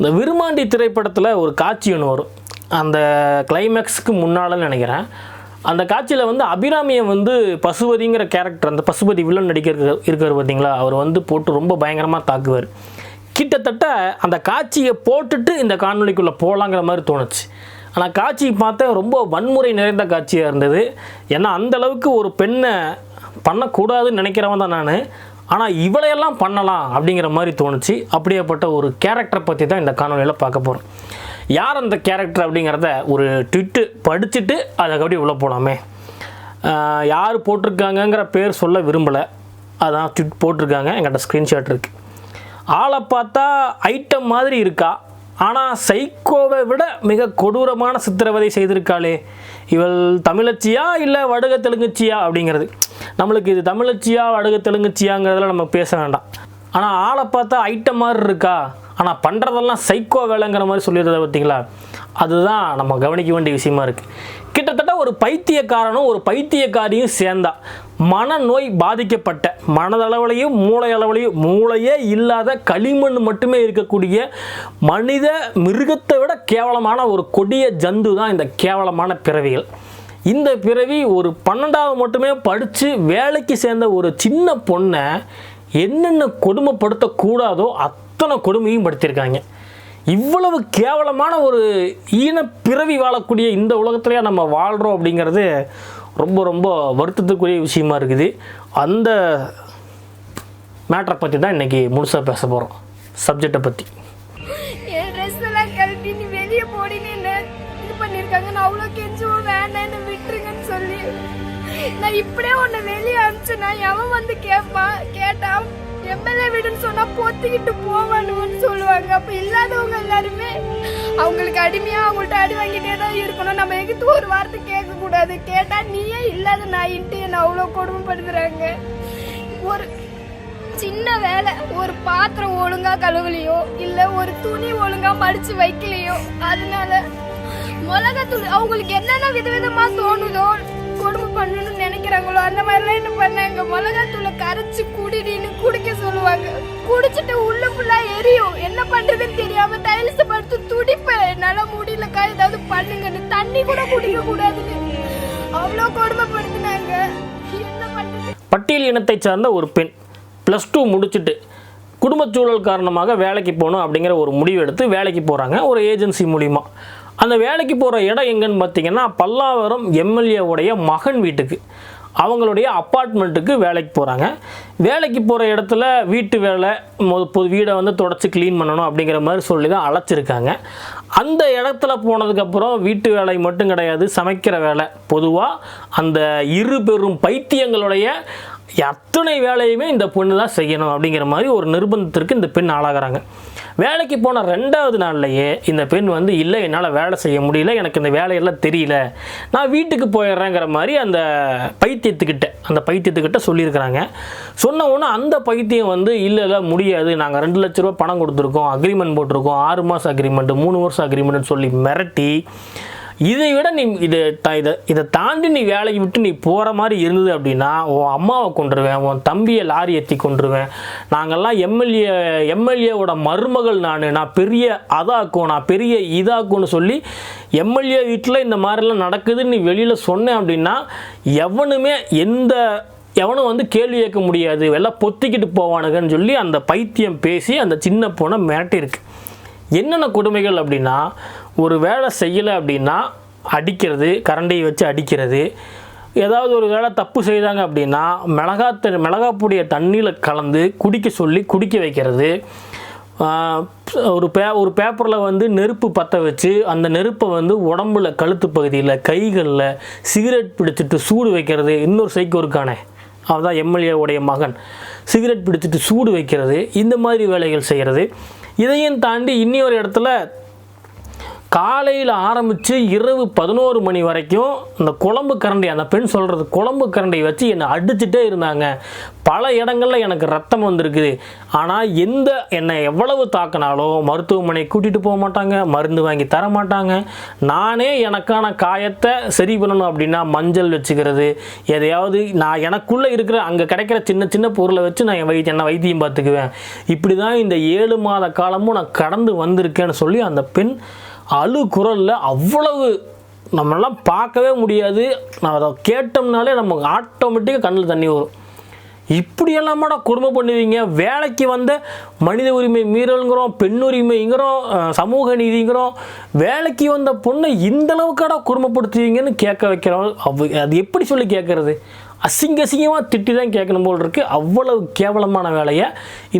இந்த விருமாண்டி திரைப்படத்தில் ஒரு காட்சி ஒன்று வரும். அந்த கிளைமேக்ஸுக்கு முன்னாலன்னு நினைக்கிறேன். அந்த காட்சியில் வந்து அபிராமியை வந்து பசுபதிங்கிற கேரக்டர் அந்த பசுபதி வில்லன் நடிக்க இருக்கிறார் பார்த்தீங்களா அவர் வந்து போட்டு ரொம்ப பயங்கரமாக தாக்குவார். கிட்டத்தட்ட அந்த காட்சியை போட்டுட்டு இந்த காணொலிக்குள்ளே போகலாங்கிற மாதிரி தோணுச்சு. ஆனால் காட்சி பார்த்தேன் ரொம்ப வன்முறை நிறைந்த காட்சியாக இருந்தது. ஏன்னா அந்த அளவுக்கு ஒரு பெண்ணை பண்ணக்கூடாதுன்னு நினைக்கிறவன் தான் நான். ஆனால் இவளையெல்லாம் பண்ணலாம் அப்படிங்கிற மாதிரி தோணுச்சு. அப்படியேப்பட்ட ஒரு கேரக்டரை பற்றி தான் இந்த காணொலியில் பார்க்க போகிறோம் யார் அந்த கேரக்டர் அப்படிங்கிறத ஒரு ட்விட்டு படிச்சுட்டு அதை அப்படியே உள்ளே போகலாமே யார் போட்டிருக்காங்கங்கிற பேர் சொல்ல விரும்பலை. அதான் ட்விட் போட்டிருக்காங்க எங்கிட்ட ஸ்க்ரீன்ஷாட் இருக்குது ஆளை பார்த்தா ஐட்டம் மாதிரி இருக்கா? ஆனால் சைக்கோவை விட மிக கொடூரமான சித்திரவதை செய்திருக்காளே. இவள் தமிழச்சியா இல்லை வடுக தெலுங்குச்சியா அப்படிங்கிறது. நம்மளுக்கு இது தமிழச்சியா வடகு தெலுங்குச்சியாங்கிறதுல நம்ம பேச வேண்டாம். ஆனால் ஆளை பார்த்தா ஐட்டம் மாதிரி இருக்கா? ஆனால் பண்ணுறதெல்லாம் சைக்கோ வேலைங்கிற மாதிரி சொல்லிடுறத பார்த்தீங்களா? அதுதான் நம்ம கவனிக்க வேண்டிய விஷயமா இருக்குது கிட்டத்தட்ட ஒரு பைத்தியக்காரனும் ஒரு பைத்தியக்காரியும் சேர்ந்தா மனநோய் பாதிக்கப்பட்ட மனதளவுலையும் மூளை அளவுலையும் மூளையே இல்லாத களிமண் மட்டுமே இருக்கக்கூடிய மனித மிருகத்தை விட கேவலமான ஒரு கொடிய ஜந்து தான் இந்த கேவலமான பிறவிகள். இந்த பிறவி ஒரு பன்னெண்டாவது மட்டுமே படித்து வேலைக்கு சேர்ந்த ஒரு சின்ன பொண்ணை என்னென்ன கொடுமைப்படுத்தக்கூடாதோ அத்தனை கொடுமையும் படுத்தியிருக்காங்க இவ்வளவு கேவலமான ஒரு ஈனப்பிறவி பிறவி வாழக்கூடிய இந்த உலகத்துலேயே நம்ம வாழ்கிறோம் அப்படிங்கிறது ரொம்ப ரொம்ப வருத்தத்துக்குரிய விஷயமா இருக்குது. அந்த மேட்டரை பற்றி தான் இன்றைக்கி முழுசாக பேச போகிறோம் சப்ஜெக்டை பற்றி வெளியே போடின்னு இருக்காங்க. நான் அவ்வளோ கெஞ்சுவோம் வேண்டான்னு விட்டுருங்கன்னு சொல்லி. நான் இப்படியே உன்னை வெளியே அனுப்பிச்சேன்னா எவன் வந்து கேட்பான் கேட்டான் எம்எல்ஏ வீடுன்னு சொன்னா பொத்திக்கிட்டு போவானுன்னு சொல்லுவாங்க. அப்ப இல்லாதவங்க எல்லாருமே அவங்களுக்கு அடிமையா அவங்கள்ட்ட அடி வாங்கிட்டே தான் இருக்கணும். நம்ம எங்கிட்ட ஒரு வார்த்தை கேட்க கூடாது கேட்டா நீயே இல்லாத நாயின்ட்டு என்ன அவ்வளோ கொடுமைப்படுத்துறாங்க. ஒரு சின்ன வேலை ஒரு பாத்திரம் ஒழுங்கா கழுவலையோ இல்ல ஒரு துணி ஒழுங்கா மடிச்சு வைக்கலையோ அதனால மிளகாத்தூள் அவங்களுக்கு என்னென்ன விதவிதமா தோணுதோ கொடுமை பண்ணணும்னு நினைக்கிறாங்களோ அந்த மாதிரிலாம் என்ன பண்ணாங்க? மிளகாத்தூளை கரைச்சு குடிடின்னு குடிக்க சொல்லுவாங்க. குடிச்சிட்டு உள்ள ஃபுல்லா எரியும். என்ன பண்றதுன்னு தெரியாம டைல்ஸ் படுத்து துடிப்பேன் என்னால முடியலக்கா ஏதாவது பண்ணுங்கன்னு. தண்ணி கூட குடிக்க கூடாதுன்னு. அவ்வளோ கொடுமைப்படுத்தினாங்க. என்ன பட்டியல் இனத்தை சார்ந்த ஒரு பெண் ப்ளஸ் டூ முடிச்சுட்டு குடும்பச் சூழல் காரணமாக வேலைக்கு போகணும் அப்படிங்கிற ஒரு முடிவு எடுத்து வேலைக்கு போகிறாங்க ஒரு ஏஜென்சி மூலிமா அந்த வேலைக்கு போகிற இடம் எங்கன்னு பார்த்தீங்கன்னா பல்லாவரம் எம்எல்ஏவுடைய மகன் வீட்டுக்கு. அவங்களுடைய அப்பார்ட்மெண்ட்டுக்கு வேலைக்கு போகிறாங்க வேலைக்கு போகிற இடத்துல வீட்டு வேலை மொ- பொது வீடை வந்து தொடச்சி க்ளீன் பண்ணணும் அப்படிங்கிற மாதிரி சொல்லி தான் அழைச்சிருக்காங்க. அந்த இடத்துல போனதுக்கப்புறம் வீட்டு வேலை மட்டும் கிடையாது சமைக்கிற வேலை. பொதுவாக அந்த இரு பெரும் பைத்தியங்களுடைய அத்தனை வேலையுமே இந்த பொண்ணு தான் செய்யணும் அப்படிங்கிற மாதிரி ஒரு நிர்பந்தத்திற்கு இந்த பெண் ஆளாகிறாங்க. வேலைக்கு போன ரெண்டாவது நாள்லையே இந்த பெண் வந்து இல்லை என்னால் வேலை செய்ய முடியல எனக்கு இந்த வேலையெல்லாம் தெரியல. நான் வீட்டுக்கு போயிடுறேங்கிற மாதிரி அந்த பைத்தியத்துக்கிட்ட அந்த பைத்தியத்துக்கிட்ட சொல்லியிருக்கிறாங்க. சொன்ன உடனே அந்த பைத்தியம் வந்து இல்லை இல்லை முடியாது. நாங்கள் ரெண்டு லட்ச ரூபா பணம் கொடுத்துருக்கோம். அக்ரிமெண்ட் போட்டிருக்கோம். ஆறு மாதம் அக்ரிமெண்ட் மூணு வருஷம் அக்ரிமெண்ட்னு சொல்லி மிரட்டி இதை விட நீ இதை இதை இதை தாண்டி நீ வேலைக்கு விட்டு நீ போகிற மாதிரி இருந்தது அப்படின்னா உன் அம்மாவை கொண்டுருவேன் உன் தம்பியை லாரி ஏற்றி கொண்டுருவேன் நாங்கள்லாம் எம்எல்ஏ எம்எல்ஏவோட மருமகள் நான். நான் பெரிய அதாக்கும் நான் பெரிய இதாக்கும்னு சொல்லி எம்எல்ஏ வீட்டில் இந்த மாதிரிலாம் நடக்குதுன்னு நீ வெளியில் சொன்னேன் அப்படின்னா எவனுமே எந்த எவனும் வந்து கேள்வி கேட்க முடியாது. எல்லாம் பொத்திக்கிட்டு போவானுங்கன்னு சொல்லி அந்த பைத்தியம் பேசி அந்த சின்ன பொண்ணை மிரட்டியிருக்கு. என்னென்ன கொடுமைகள் அப்படின்னா ஒரு வேலை செய்யலை அப்படின்னா அடிக்கிறது கரண்டியை வச்சு அடிக்கிறது. ஏதாவது ஒரு வேலை தப்பு செய்தாங்க அப்படின்னா மிளகாத்த மிளகாப்புடைய தண்ணியில் கலந்து குடிக்க சொல்லி குடிக்க வைக்கிறது. ஒரு பே ஒரு பேப்பரில் வந்து நெருப்பு பற்ற வச்சு அந்த நெருப்பை வந்து உடம்புல கழுத்து பகுதியில் கைகளில் சிகரெட் பிடிச்சிட்டு சூடு வைக்கிறது. இன்னொரு சைக்கோ இருக்கானே அவதான் எம்எல்ஏ உடைய மகன். சிகரெட் பிடிச்சிட்டு சூடு வைக்கிறது. இந்த மாதிரி வேலைகள் செய்கிறது. இதையும் தாண்டி இன்னொரு இடத்துல காலையில் ஆரம்பித்து இரவு பதினோரு மணி வரைக்கும் இந்த குழம்பு கரண்டி அந்த பெண் சொல்கிறது குழம்பு கரண்டியை வச்சு என்னை அடிச்சுட்டே இருந்தாங்க. பல இடங்களில் எனக்கு ரத்தம் வந்திருக்குது. ஆனால் எந்த என்னை எவ்வளவு தாக்கினாலும் மருத்துவமனை கூட்டிகிட்டு போக மாட்டாங்க மருந்து வாங்கி தர மாட்டாங்க. நானே எனக்கான காயத்தை சரி பண்ணணும் அப்படின்னா மஞ்சள் வச்சுக்கிறது. எதையாவது நான் எனக்குள்ளே இருக்கிற அங்கே கிடைக்கிற சின்ன சின்ன பொருளை வச்சு நான் என் வை என்ன வைத்தியம் பார்த்துக்குவேன். இப்படி தான் இந்த ஏழு மாத காலமும் நான் கடந்து வந்திருக்கேன்னு சொல்லி அந்த பெண் அழு குரலில் அவ்வளவு நம்மளாம் பார்க்கவே முடியாது. நான் அதை கேட்டோம்னாலே நமக்கு ஆட்டோமேட்டிக்காக கண்ணில் தண்ணி வரும். இப்படி எல்லாமாடா பண்ணுவீங்க? வேலைக்கு வந்த மனித உரிமை மீறல்ங்கிறோம் பெண் உரிமைங்கிறோம் சமூக நீதிங்கிறோம். வேலைக்கு வந்த பொண்ணை இந்த அளவுக்காடா கேட்க வைக்கிறோம். அவ் அது எப்படி சொல்லி கேட்கறது? அசிங்க அசிங்கமாக திட்டி தான் கேட்கணும் போல் இருக்குது அவ்வளவு கேவலமான வேலையை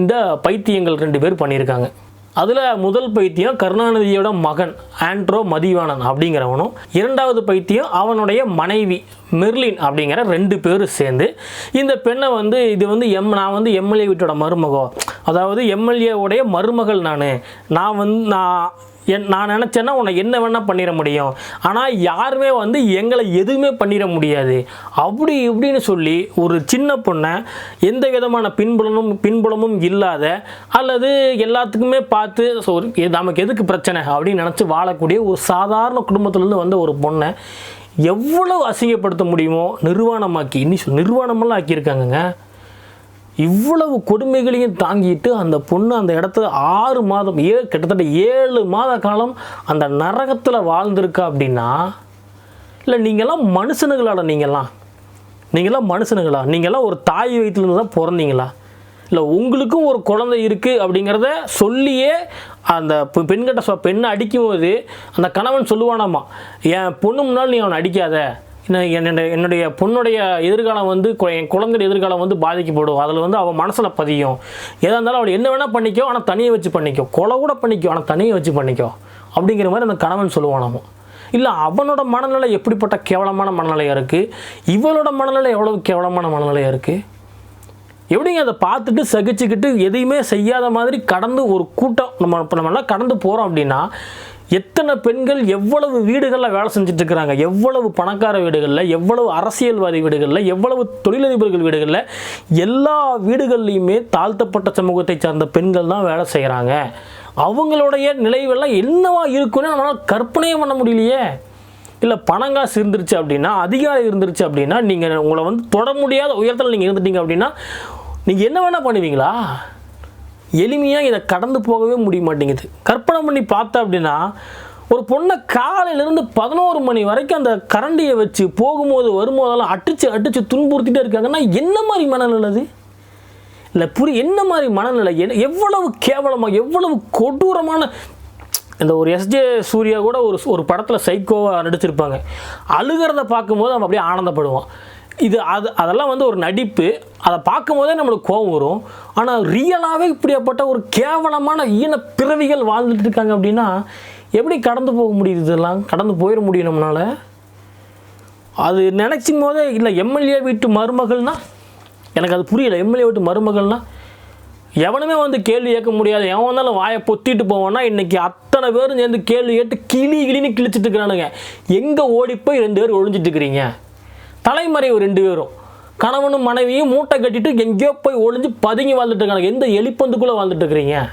இந்த பைத்தியங்கள் ரெண்டு பேர் பண்ணியிருக்காங்க. அதில் முதல் பைத்தியம் கருணாநிதியோட மகன் ஆண்ட்ரோ மதிவானன் அப்படிங்கிறவனும் இரண்டாவது பைத்தியம் அவனுடைய மனைவி மெர்லின் அப்படிங்கிற ரெண்டு பேரும் சேர்ந்து இந்த பெண்ணை வந்து இது வந்து எம் நான் வந்து எம்எல்ஏ வீட்டோட மருமகோ. அதாவது எம்எல்ஏவுடைய மருமகள் நான். நான் வந்து நான் என் நான் நினச்சேன்னா உன்னை என்ன வேணால் பண்ணிட முடியும். ஆனால் யாருமே வந்து எங்களை எதுவுமே பண்ணிட முடியாது. அப்படி இப்படின்னு சொல்லி ஒரு சின்ன பொண்ணை எந்த விதமான பின்புலமும் பின்புலமும் இல்லாத அல்லது எல்லாத்துக்குமே பார்த்து ஸோ நமக்கு எதுக்கு பிரச்சனை? அப்படின்னு நினச்சி வாழக்கூடிய ஒரு சாதாரண குடும்பத்திலேருந்து வந்த ஒரு பொண்ணை எவ்வளவு அசிங்கப்படுத்த முடியுமோ நிர்வாணமாக்கி இன்னி நிர்வாணமெல்லாம் ஆக்கியிருக்காங்கங்க. இவ்வளவு கொடுமைகளையும் தாங்கிட்டு அந்த பொண்ணு அந்த இடத்துல ஆறு மாதம் ஏ கிட்டத்தட்ட ஏழு மாத காலம் அந்த நரகத்தில் வாழ்ந்திருக்கா அப்படின்னா இல்லை நீங்கள்லாம் மனுஷனுங்களாடா நீங்கள்லாம் நீங்கள்லாம் மனுஷனுங்களா நீங்கள்லாம் ஒரு தாய் வயிற்றுலேருந்து தான் பிறந்தீங்களா? இல்லை உங்களுக்கும் ஒரு குழந்தை இருக்குது அப்படிங்கிறத சொல்லியே அந்த பெண்கிட்ட சொ பெண்ணை அடிக்கும்போது அந்த கணவன் சொல்லுவானாமா என் பொண்ணு முன்னால் நீ அவனை அடிக்காத. என்ன- என்னுடைய பொண்ணுடைய எதிர்காலம் வந்து என் குழந்தைய எதிர்காலம் வந்து பாதிக்கப்படும். அதில் வந்து அவள் மனசில் பதியும். எதாக இருந்தாலும் அவள் என்ன வேணால் பண்ணிக்கோ ஆனால் தனியை வச்சு பண்ணிக்கோ. கொலை கூட பண்ணிக்கோ ஆனால் தனியை வச்சு பண்ணிக்கோ. அப்படிங்கிற மாதிரி அந்த கணவன் சொல்லுவான் நம்ம. இல்லை அவனோட மனநிலை எப்படிப்பட்ட கேவலமான மனநிலையாக இருக்குது இவளோட மனநிலை எவ்வளவு கேவலமான மனநிலையாக இருக்குது எப்படிங்க அதை பார்த்துட்டு சகிச்சுக்கிட்டு எதையுமே செய்யாத மாதிரி கடந்து ஒரு கூட்டம் நம்ம இப்போ நம்மளாம் கடந்து போகிறோம் அப்படின்னா எத்தனை பெண்கள் எவ்வளவு வீடுகளில் வேலை செஞ்சுட்டு இருக்கிறாங்க எவ்வளவு பணக்கார வீடுகளில் எவ்வளவு அரசியல்வாதி வீடுகளில் எவ்வளவு தொழிலதிபர்கள் வீடுகளில் எல்லா வீடுகள்லையுமே தாழ்த்தப்பட்ட சமூகத்தை சார்ந்த பெண்கள் தான் வேலை செய்கிறாங்க அவங்களுடைய நிலைவெல்லாம் என்னவா இருக்குன்னு நம்மளால் கற்பனையே பண்ண முடியலையே. இல்லை பணங்காசு இருந்துருச்சு அப்படின்னா அதிகாரம் இருந்துருச்சு அப்படின்னா நீங்கள் உங்களை வந்து தொட முடியாத உயரத்தில் நீங்கள் இருந்துட்டீங்க அப்படின்னா நீங்கள் என்ன வேணால் பண்ணுவீங்களா? எளிமையாக இதை கடந்து போகவே முடிய மாட்டேங்குது கற்பனை பண்ணி பார்த்தா அப்படின்னா ஒரு பொண்ணை காலையிலேருந்து பதினோரு மணி வரைக்கும் அந்த கரண்டியை வச்சு போகும்போது வரும்போதெல்லாம் அடிச்சு அடிச்சு துன்புறுத்திட்டே இருக்காங்கன்னா என்ன மாதிரி மனநிலை அது? இல்லை புரி என்ன மாதிரி மனநிலை? எவ்வளவு கேவலமாக எவ்வளவு கொடூரமான இந்த ஒரு எஸ்ஜே சூர்யா கூட ஒரு ஒரு படத்தில் சைக்கோவாக நடிச்சிருப்பாங்க. அழுகிறத பார்க்கும்போது அவன் அப்படியே ஆனந்தப்படுவான். இது அது அதெல்லாம் வந்து ஒரு நடிப்பு. அதை பார்க்கும்போதே நம்மளுக்கு கோபம் வரும். ஆனால் ரியலாகவே இப்படியாப்பட்ட ஒரு கேவலமான ஈன பிறவிகள் வாழ்ந்துட்டு இருக்காங்க அப்படின்னா எப்படி கடந்து போக முடியுது இதெல்லாம்? கடந்து போயிட முடியும் நம்மளால்? அது நினச்சும் போதே இல்லை எம்எல்ஏ வீட்டு மருமகள்னா எனக்கு அது புரியல எம்எல்ஏ வீட்டு மருமகள்னா எவனுமே வந்து கேள்வி கேட்க முடியாது. எவன் வந்தாலும் வாயை பொத்திட்டு போவான்னா இன்றைக்கி அத்தனை பேரும் சேர்ந்து கேள்வி கேட்டு கிளி கிளின்னு கிழிச்சிட்டு இருக்கிறானுங்க. எங்கே ஓடி போய் ரெண்டு பேர் ஒழிஞ்சிட்டு இருக்கிறீங்க? தலைமறைவு ரெண்டு பேரும். கணவனும் மனைவியும் மூட்டை கட்டிட்டு எங்கேயோ போய் ஒளிஞ்சு பதுங்கி வாழ்ந்துட்டு இருக்காங்க. எந்த எலிப்பந்துக்குள்ளே வாழ்ந்துட்டு இருக்கிறீங்க?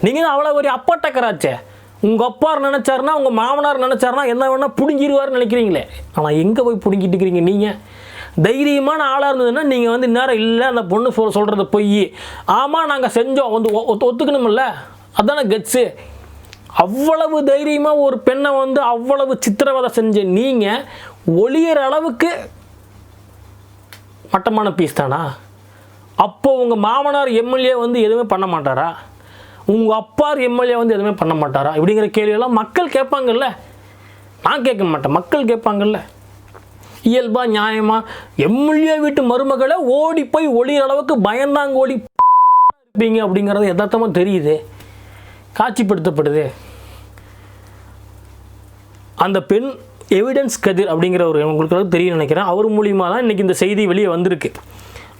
நீங்கள் தான் அவ்வளோ ஒரு அப்பட்டக்கராச்சே. உங்கள் அப்பார் நினச்சாருன்னா உங்கள் மாமனார் நினச்சாருன்னா என்ன வேணால் பிடுங்கிடுவார்னு நினைக்கிறீங்களே. ஆனால் எங்கே போய் பிடுங்கிட்டு இருக்கிறீங்க நீங்கள் தைரியமான ஆளாக இருந்ததுன்னா நீங்கள் வந்து இந்நேரம் இல்லை அந்த பொண்ணு சொல் சொல்கிறத பொய். ஆமாம் நாங்கள் செஞ்சோம். வந்து ஒத்து- ஒத்துக்கணுமில்ல அதான கட்ஸு அவ்வளவு தைரியமாக ஒரு பெண்ணை வந்து அவ்வளவு சித்திரவதை செஞ்ச நீங்கள் ஒளியிற அளவுக்கு மட்டமான பீஸ் தானா? அப்போ உங்கள் மாமனார் எம்எல்ஏ வந்து எதுவுமே பண்ண மாட்டாரா? உங்கள் அப்பார் எம்எல்ஏ வந்து எதுவுமே பண்ண மாட்டாரா? இப்படிங்கிற கேள்வியெல்லாம் மக்கள் கேட்பாங்கல்ல. நான் கேட்க மாட்டேன். மக்கள் கேட்பாங்கல்ல. இயல்பா நியாயமா எம்எல்ஏ வீட்டு மருமகளை ஓடி போய் ஒளியிற அளவுக்கு பயந்தாங்கோடி இருப்பீங்க அப்படிங்கிறது யதார்த்தமாக தெரியுது. காட்சிப்படுத்தப்படுது. அந்த பெண் எவிடன்ஸ் கதிர் அப்படிங்கிற ஒரு உங்களுக்கு தெரியும் நினைக்கிறேன். அவர் மூலியமாக தான் இன்றைக்கி இந்த செய்தி வெளியே வந்திருக்கு.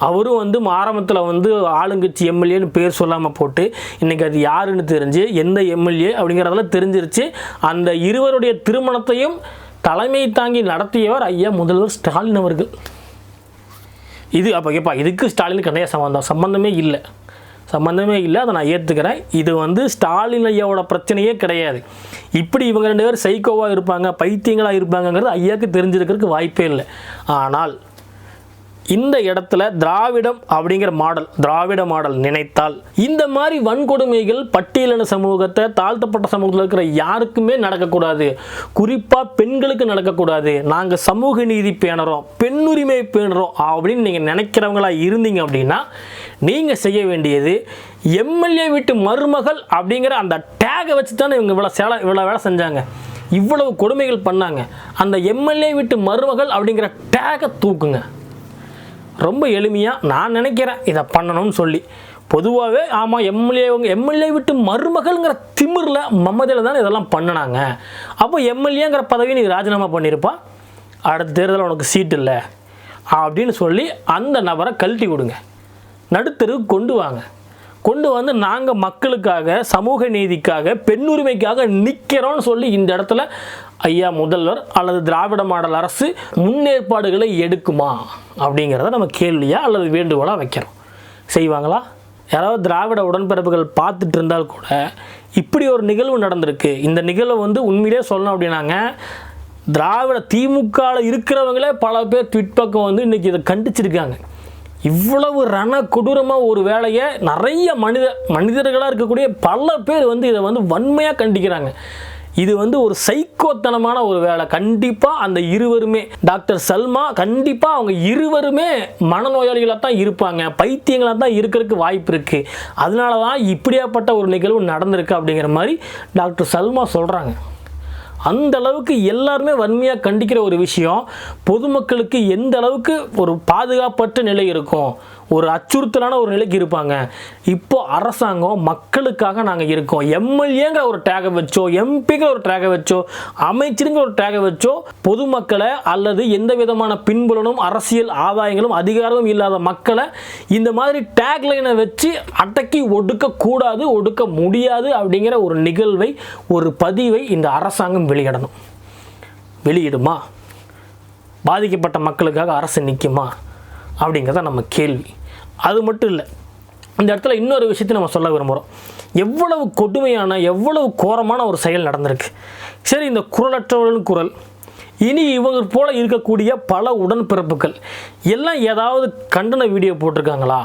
அவரும் வந்து ஆரம்பத்தில் வந்து ஆளுங்கட்சி எம்எல்ஏன்னு பேர் சொல்லாமல் போட்டு இன்றைக்கி அது யாருன்னு தெரிஞ்சு எந்த எம்எல்ஏ அப்படிங்கிறதெல்லாம் தெரிஞ்சிருச்சு. அந்த இருவருடைய திருமணத்தையும் தலைமை தாங்கி நடத்தியவர் ஐயா முதல்வர் ஸ்டாலின் அவர்கள். இது அப்போ கேப்பா இதுக்கு ஸ்டாலினுக்கு நிறைய சம்மந்தம் சம்மந்தமே இல்லை. சம்மந்தமே இல்லை அதை நான் ஏற்றுக்கிறேன் இது வந்து ஸ்டாலின் ஐயாவோட பிரச்சனையே கிடையாது. இப்படி இவங்க ரெண்டு பேர் சைக்கோவாக இருப்பாங்க பைத்தியங்களாக இருப்பாங்கங்கிறது ஐயாவுக்கு தெரிஞ்சிருக்கிறதுக்கு வாய்ப்பே இல்லை. ஆனால் இந்த இடத்துல திராவிடம் அப்படிங்கிற மாடல் திராவிட மாடல் நினைத்தால் இந்த மாதிரி வன்கொடுமைகள் பட்டியலின சமூகத்தை தாழ்த்தப்பட்ட சமூகத்தில் இருக்கிற யாருக்குமே நடக்கக்கூடாது. குறிப்பாக பெண்களுக்கு நடக்கக்கூடாது. நாங்கள் சமூக நீதி பேணுறோம் பெண்ணுரிமை பேணுறோம் அப்படின்னு நீங்கள் நினைக்கிறவங்களா இருந்தீங்க அப்படின்னா நீங்கள் செய்ய வேண்டியது எம்எல்ஏ வீட்டு மருமகள் அப்படிங்கிற அந்த டேகை வச்சு தானே இவங்க இவ்வளோ சேலை இவ்வளோ வேலை செஞ்சாங்க. இவ்வளவு கொடுமைகள் பண்ணாங்க. அந்த எம்எல்ஏ வீட்டு மருமகள் அப்படிங்கிற டேகை தூக்குங்க. ரொம்ப எளிமையாக நான் நினைக்கிறேன் இதை பண்ணணும்னு சொல்லி. பொதுவாகவே ஆமாம் எம்எல்ஏ எம்எல்ஏ விட்டு மருமகள்ங்கிற திமிரில் மம்மதியில் தானே இதெல்லாம் பண்ணினாங்க. அப்போ எம்எல்ஏங்கிற பதவி நீ ராஜினாமா பண்ணியிருப்பா அடுத்த தேர்தலில் உனக்கு சீட் இல்லை. அப்படின்னு சொல்லி அந்த நபரை கழட்டி விடுங்க. நடுத்தருக்கு கொண்டு வாங்க. கொண்டு வந்து நாங்கள் மக்களுக்காக சமூக நீதிக்காக பெண்ணுரிமைக்காக நிற்கிறோம்னு சொல்லி இந்த இடத்துல ஐயா முதல்வர் அல்லது திராவிட மாடல் அரசு முன்னேற்பாடுகளை எடுக்குமா? அப்படிங்கிறத நம்ம கேள்வியா அல்லது வேண்டுகோளாக வைக்கிறோம். செய்வாங்களா? யாராவது திராவிட உடன்பிறப்புகள் பார்த்துட்டு இருந்தால் கூட இப்படி ஒரு நிகழ்வு நடந்திருக்கு. இந்த நிகழ்வை வந்து உண்மையிலே சொல்லணும் அப்படின்னாங்க. திராவிட திமுகவில் இருக்கிறவங்களே பல பேர் ட்விட் பக்கம் வந்து இன்றைக்கி இதை கண்டிச்சிருக்காங்க. இவ்வளவு ரண கொடூரமாக ஒரு வேலையை நிறைய மனித மனிதர்களாக இருக்கக்கூடிய பல பேர் வந்து இதை வந்து வன்மையாக கண்டிக்கிறாங்க. இது வந்து ஒரு சைக்கோத்தனமான ஒரு வேலை. கண்டிப்பாக அந்த இருவருமே டாக்டர் சல்மா கண்டிப்பாக அவங்க இருவருமே மனநோயாளிகளாக தான் இருப்பாங்க. பைத்தியங்களாக தான் இருக்கிறதுக்கு வாய்ப்பு இருக்குது அதனால தான் இப்படியாப்பட்ட ஒரு நிகழ்வு நடந்திருக்கு அப்படிங்கிற மாதிரி டாக்டர் சல்மா சொல்கிறாங்க அந்த அளவுக்கு எல்லாருமே வன்மையாக கண்டிக்கிற ஒரு விஷயம் பொதுமக்களுக்கு எந்த அளவுக்கு ஒரு பாதுகாப்பற்ற நிலை இருக்கும்? ஒரு அச்சுறுத்தலான ஒரு நிலைக்கு இருப்பாங்க. இப்போ அரசாங்கம் மக்களுக்காக நாங்கள் இருக்கோம். எம்எல்ஏங்கிற ஒரு டேகை வச்சோ எம்பிங்கிற ஒரு டேகை வச்சோ அமைச்சருங்கிற ஒரு டேகை வச்சோ பொதுமக்களை அல்லது எந்த விதமான பின்புலனும் அரசியல் ஆதாயங்களும் அதிகாரமும் இல்லாத மக்களை இந்த மாதிரி டேக்லைனை வச்சு அடக்கி ஒடுக்கக்கூடாது ஒடுக்க முடியாது அப்படிங்கிற ஒரு நிகழ்வை ஒரு பதிவை இந்த அரசாங்கம் வெளியிடணும். வெளியிடுமா? பாதிக்கப்பட்ட மக்களுக்காக அரசு நிற்குமா அப்படிங்கிறத நம்ம கேள்வி. அது மட்டும் இல்லை. இந்த இடத்துல இன்னொரு விஷயத்தை நம்ம சொல்ல விரும்புகிறோம் எவ்வளவு கொடுமையான எவ்வளவு கோரமான ஒரு செயல் நடந்திருக்கு. சரி இந்த குரலற்றவர்களின் குரல் இனி இவங்க போல இருக்கக்கூடிய பல உடன்பிறப்புகள் எல்லாம் ஏதாவது கண்டன வீடியோ போட்டிருக்காங்களா?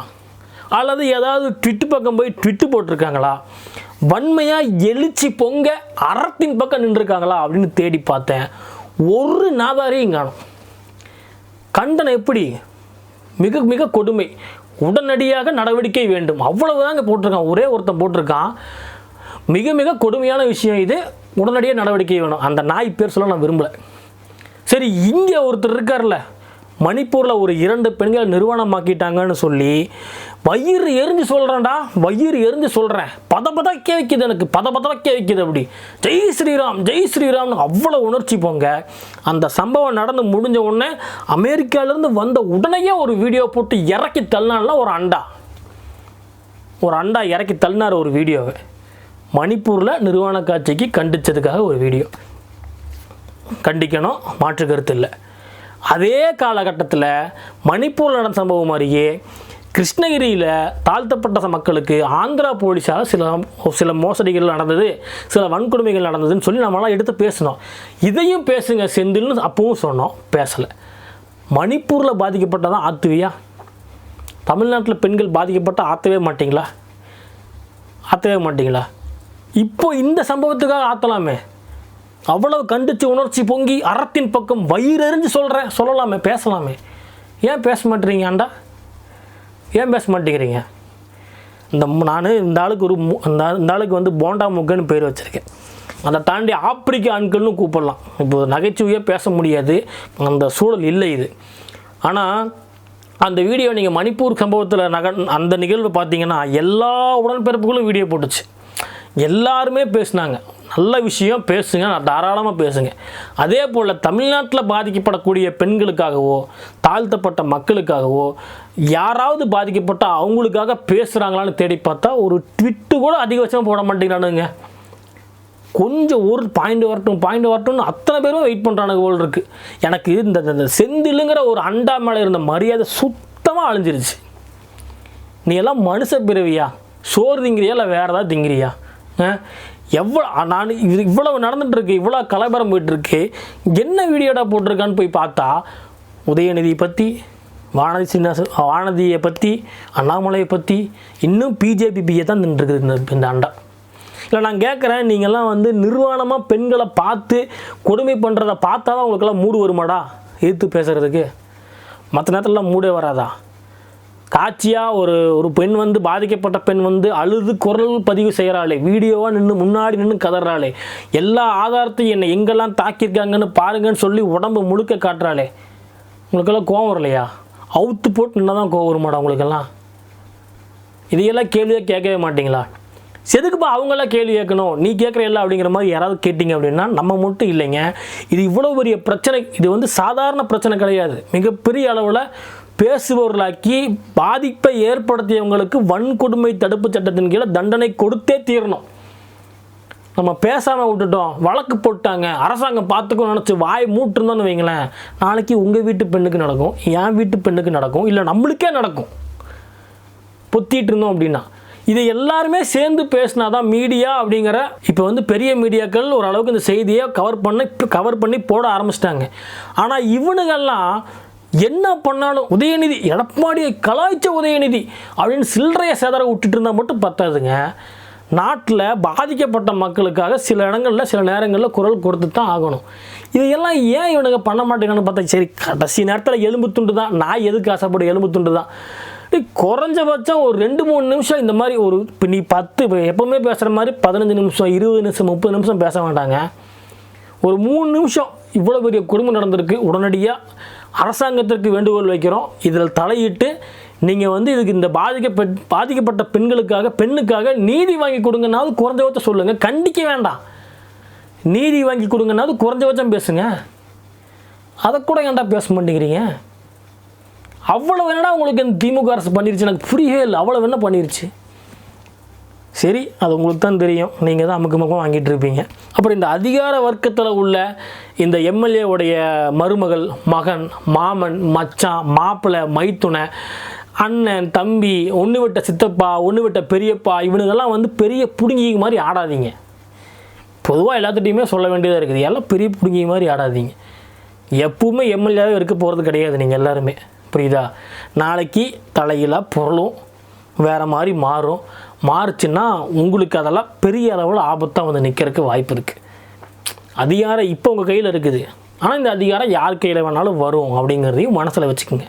அல்லது ஏதாவது ட்விட்டு பக்கம் போய் ட்விட்டு போட்டிருக்காங்களா? வன்மையாக எழுச்சி பொங்க அறத்தின் பக்கம் நின்றுருக்காங்களா அப்படின்னு தேடி பார்த்தேன். ஒரு நாதாரையும் காணும். கண்டனம் எப்படி? மிக மிக கொடுமை. உடனடியாக நடவடிக்கை வேண்டும். அவ்வளவுதாங்க போட்டிருக்கான். ஒரே ஒருத்தன் போட்டிருக்கான். மிக மிக கொடுமையான விஷயம் இது. உடனடியாக நடவடிக்கை வேணும். அந்த நாய் பேர் சொல்ல நான் விரும்பலை. சரி இங்கே ஒருத்தர் இருக்கார்ல மணிப்பூரில் ஒரு இரண்டு பெண்களை நிர்வாணமாக்கிட்டாங்கன்னு சொல்லி வயிறு எரிஞ்சு சொல்கிறேன்டா வயிறு எரிஞ்சு சொல்கிறேன் பத பதக்க வைக்குது எனக்கு பத பதக்க வைக்குது அப்படி. ஜெய் ஸ்ரீராம் ஜெய் ஸ்ரீராம்னு அவ்வளோ உணர்ச்சி போங்க. அந்த சம்பவம் நடந்து முடிஞ்ச உடனே அமெரிக்காவிலேருந்து வந்த உடனேயே ஒரு வீடியோ போட்டு இறக்கி தள்ளினால ஒரு அண்டா. ஒரு அண்டா இறக்கி தள்ளினார் ஒரு வீடியோவை. மணிப்பூரில் நிர்வாண காட்சிக்கு கண்டிச்சதுக்காக ஒரு வீடியோ. கண்டிக்கணும் மாற்று கருத்து இல்லை. அதே காலகட்டத்தில் மணிப்பூரில் நடந்த சம்பவம் அருகே கிருஷ்ணகிரியில் தாழ்த்தப்பட்ட மக்களுக்கு ஆந்திரா போலீஸால் சில சில மோசடிகள் நடந்தது சில வன்கொடுமைகள் நடந்ததுன்னு சொல்லி நம்மளாம் எடுத்து பேசினோம். இதையும் பேசுங்க செந்தில்னு அப்பவும் சொன்னோம் பேசலை. மணிப்பூரில் பாதிக்கப்பட்டதான் ஆத்துவியா? தமிழ்நாட்டில் பெண்கள் பாதிக்கப்பட்ட ஆற்றவே மாட்டிங்களா? ஆற்றவே மாட்டிங்களா? இப்போ இந்த சம்பவத்துக்காக ஆற்றலாமே அவ்வளவு கண்டிச்சு உணர்ச்சி பொங்கி அறத்தின் பக்கம் வயிறெறிஞ்சு சொல்கிறேன் சொல்லலாமே பேசலாமே. ஏன் பேச மாட்டேறீங்க ஆண்டா? ஏன் பேச மாட்டேங்கிறீங்க? இந்த நான் இந்த ஆளுக்கு ஒரு மு- இந்த இந்த ஆளுக்கு வந்து போண்டா முக்கன்னு பேர் வச்சுருக்கேன். அதை தாண்டி ஆப்பிரிக்க ஆண்கள்னு கூப்பிடலாம். இப்போ நகைச்சுவையாக பேச முடியாது. அந்த சூழல் இல்லை இது. ஆனால் அந்த வீடியோ நீங்கள் மணிப்பூர் சம்பவத்தில் நக அந்த நிகழ்வு பார்த்தீங்கன்னா எல்லா உடன்பிறப்புகளும் வீடியோ போட்டுச்சு. எல்லாருமே பேசினாங்க. நல்ல விஷயம் பேசுங்க தாராளமாக பேசுங்க. அதே போல் தமிழ்நாட்டில் பாதிக்கப்படக்கூடிய பெண்களுக்காகவோ தாழ்த்தப்பட்ட மக்களுக்காகவோ யாராவது பாதிக்கப்பட்ட அவங்களுக்காக பேசுகிறாங்களான்னு தேடி பார்த்தா ஒரு ட்விட்டு கூட அதிகபட்சமாக போட மாட்டேங்கிறானுங்க. கொஞ்சம் ஒரு பாயிண்ட் வரட்டும் பாயிண்ட் வரட்டும்னு அத்தனை பேரும் வெயிட் பண்ணுறானுங்க போல் இருக்குது எனக்கு இந்த இந்த- செந்திலுங்கிற ஒரு அண்டா மேலே இருந்த மரியாதை சுத்தமாக அழிஞ்சிருச்சு. நீ எல்லாம் மனுஷ பிறவியா? சோறு திங்கிறியா இல்லை வேறு ஏதாவது திங்கிறியா? ஆ? எவ்வளோ நான் இது இவ்வளவு நடந்துகிட்ருக்கு இவ்வளோ கலவரம் போயிட்டுருக்கு என்ன வீடியோடா போட்டிருக்கான்னு போய் பார்த்தா உதயநிதி பற்றி வானதி சின்ன வானதியை பற்றி அண்ணாமலையை பற்றி இன்னும் பிஜேபிபியை தான் நின்றுருக்குது இந்த இந்த அண்டா. இல்லை நான் கேட்குறேன் நீங்கள்லாம் வந்து நிர்வாணமாக பெண்களை பார்த்து கொடுமை பண்ணுறத பார்த்தா தான் உங்களுக்கெல்லாம் மூடு வருமாடா எதிர்த்து பேசுகிறதுக்கு மற்ற நேரத்துலலாம் மூடே வராதா? காட்சியாக ஒரு ஒரு பெண் வந்து பாதிக்கப்பட்ட பெண் வந்து அழுது குரல் பதிவு செய்கிறாளே. வீடியோவாக நின்று முன்னாடி நின்று கதறாளே. எல்லா ஆதாரத்தையும் என்னை எங்கெல்லாம் தாக்கியிருக்காங்கன்னு பாருங்கன்னு சொல்லி உடம்பு முழுக்க காட்டுறாளே. உங்களுக்கெல்லாம் கோவம் வரலையா? அவுத்து போட்டு நின்று தான் கோவம் வருமாடா உங்களுக்கெல்லாம்? இதையெல்லாம் கேள்வியாக கேட்கவே மாட்டிங்களா? செதுக்குப்பா அவங்களாம் கேள்வி கேட்கணும். நீ கேட்குற எல்லாம் அப்படிங்கிற மாதிரி யாராவது கேட்டிங்க அப்படின்னா நம்ம மட்டும் இல்லைங்க. இது இவ்வளோ பெரிய பிரச்சனை. இது வந்து சாதாரண பிரச்சனை கிடையாது. மிகப்பெரிய அளவில் பேசுபவர்களாக்கி பாதிப்பை ஏற்படுத்தியவங்களுக்கு வன்கொடுமை தடுப்பு சட்டத்தின் கீழே தண்டனை கொடுத்தே தீரணும். நம்ம பேசாமல் விட்டுட்டோம் வழக்கு போட்டாங்க அரசாங்கம் பார்த்துக்கணும்னு நினச்சி வாய் மூட்டுருந்தோன்னு வைங்களேன் நாளைக்கு உங்கள் வீட்டு பெண்ணுக்கு நடக்கும் என் வீட்டு பெண்ணுக்கு நடக்கும் இல்லை நம்மளுக்கே நடக்கும். பொத்திட்டு இருந்தோம் அப்படின்னா. இதை எல்லாருமே சேர்ந்து பேசினா தான் மீடியா அப்படிங்கிற இப்போ வந்து பெரிய மீடியாக்கள் ஓரளவுக்கு இந்த செய்தியை கவர் பண்ணி கவர் பண்ணி போட ஆரம்பிச்சிட்டாங்க. ஆனால் இவனுங்கெல்லாம் என்ன பண்ணாலும் உதயநிதி எடப்பாடியை கலாய்ச்ச உதயநிதி அப்படின்னு சில்லறையை சேதற விட்டுட்டு இருந்தால் மட்டும் பத்தாதுங்க. நாட்டில் பாதிக்கப்பட்ட மக்களுக்காக சில இடங்களில் சில நேரங்களில் குரல் கொடுத்து தான் ஆகணும். இதையெல்லாம் ஏன் இவனுங்க பண்ண மாட்டேங்கன்னு பார்த்தா சரி கடைசி நேரத்தில் எலும்பு துண்டு தான். நான் எதுக்கு ஆசைப்படும் எலும்பு துண்டு தான்? குறைஞ்சபட்சம் ஒரு ரெண்டு மூணு நிமிஷம் இந்த மாதிரி ஒரு இப்போ நீ பத்து இப்போ எப்போவுமே பேசுகிற மாதிரி பதினஞ்சு நிமிஷம் இருபது நிமிஷம் முப்பது நிமிஷம் பேச வேண்டாங்க ஒரு மூணு நிமிஷம் இவ்வளோ பெரிய குடும்பம் நடந்திருக்கு உடனடியாக அரசாங்கத்திற்கு வேண்டுகோள் வைக்கிறோம். இதில் தலையிட்டு நீங்கள் வந்து இதுக்கு இந்த பாதிக்கப்பட் பாதிக்கப்பட்ட பெண்களுக்காக பெண்ணுக்காக நீதி வாங்கி கொடுங்கன்னாவது குறைஞ்சபட்சம் சொல்லுங்கள் கண்டிக்க வேண்டாம். நீதி வாங்கி கொடுங்கன்னாவது குறைஞ்சபட்சம் பேசுங்க. அதை கூட ஏன்டா பேச மாட்டேங்கிறீங்க? அவ்வளோ வேணா உங்களுக்கு இந்த திமுக அரசு பண்ணிருச்சு? எனக்கு புரியவே இல்லை. அவ்வளோ வேணா பண்ணிருச்சு? சரி அது உங்களுக்கு தான் தெரியும். நீங்கள் தான் அமுக்கு முகம் வாங்கிட்டு இருப்பீங்க. அப்புறம் இந்த அதிகார வர்க்கத்தில் உள்ள இந்த எம்எல்ஏவுடைய மருமகள் மகன் மாமன் மச்சான் மாப்பிள்ளை மைத்துனை அண்ணன் தம்பி ஒன்று விட்ட சித்தப்பா ஒன்று விட்ட பெரியப்பா இவனுங்கெல்லாம் வந்து பெரிய பிடுங்கிங்க மாதிரி ஆடாதீங்க. பொதுவாக எல்லாத்துட்டையுமே சொல்ல வேண்டியதாக இருக்குது. எல்லாம் பெரிய பிடுங்கிங்க மாதிரி ஆடாதீங்க. எப்பவுமே எம்எல்ஏவே இருக்க போகிறது கிடையாது நீங்கள் எல்லாருமே. புரியுதா? நாளைக்கு தலையில் பொருளும் வேறு மாதிரி மாறும். மாறுச்சுன்னா உங்களுக்கு அதெல்லாம் பெரிய அளவில் ஆபத்தாக வந்து நிற்கிறதுக்கு வாய்ப்பு இருக்குது அதிகாரம் இப்போ உங்கள் கையில் இருக்குது. ஆனால் இந்த அதிகாரம் யார் கையில் வேணாலும் வரும் அப்படிங்கிறதையும் மனசில் வச்சுக்கோங்க.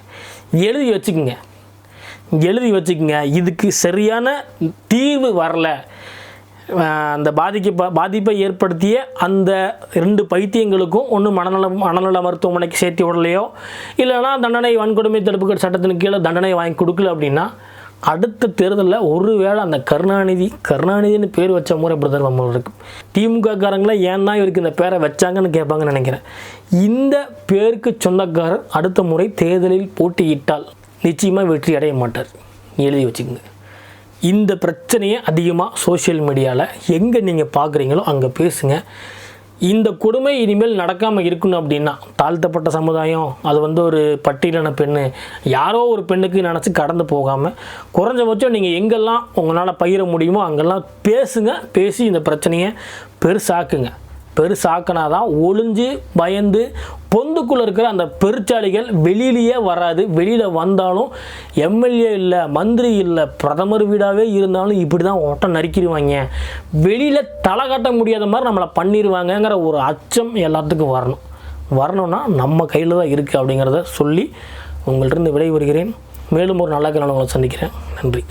எழுதி வச்சுக்கோங்க. எழுதி வச்சுக்கோங்க. இதுக்கு சரியான தீர்வு வரல. அந்த பாதிக்க பாதிப்பை ஏற்படுத்திய அந்த ரெண்டு பைத்தியங்களுக்கும் ஒன்று மனநல மனநல மருத்துவமனைக்கு சேர்த்து விடலையோ இல்லைன்னா தண்டனை வன்கொடுமை தடுப்பு சட்டத்தின் கீழே தண்டனை வாங்கி கொடுக்கல அப்படின்னா அடுத்த தேர்தலில் ஒருவேளை அந்த கருணாநிதி கருணாநிதினு பேர் வச்ச முறை இப்படி தான் நம்ம இருக்கு. திமுக காரங்களே ஏன்னா இவருக்கு இந்த பேரை வச்சாங்கன்னு கேட்பாங்கன்னு நினைக்கிறேன். இந்த பேருக்கு சொந்தக்காரர் அடுத்த முறை தேர்தலில் போட்டியிட்டால் நிச்சயமாக வெற்றி அடைய மாட்டார். எழுதி வச்சுக்கோங்க. இந்த பிரச்சனையை அதிகமாக சோஷியல் மீடியாவில் எங்கே நீங்கள் பார்க்குறீங்களோ அங்கே பேசுங்க. இந்த கொடுமை இனிமேல் நடக்காமல் இருக்கணும் அப்படின்னா தாழ்த்தப்பட்ட சமுதாயம் அது வந்து ஒரு பட்டியலான பெண்ணு யாரோ ஒரு பெண்ணுக்கு நினச்சி கடந்து போகாமல் குறைஞ்சபட்சம் நீங்கள் எங்கெல்லாம் உங்களால் பகிர முடியுமோ அங்கெல்லாம் பேசுங்க பேசி இந்த பிரச்சனையை பெருசாக்குங்க. பெருசாக்கினா தான் ஒளிஞ்சு பயந்து பொந்துக்குள்ளே இருக்கிற அந்த பெருச்சாளிகள் வெளியிலேயே வராது. வெளியில் வந்தாலும் எம்எல்ஏ இல்லை மந்திரி இல்லை பிரதமர் வீடாகவே இருந்தாலும் இப்படி தான் ஓட்டம் நறுக்கிடுவாங்க வெளியில் தலை காட்ட முடியாத மாதிரி நம்மளை பண்ணிடுவாங்கங்கிற ஒரு அச்சம் எல்லாத்துக்கும் வரணும். வரணும்னா நம்ம கையில் தான் இருக்குது அப்படிங்கிறத சொல்லி உங்கள்கிட்ட விடைபெறுகிறேன். மேலும் ஒரு நல்ல கல்யாணம் உங்களை சந்திக்கிறேன். நன்றி.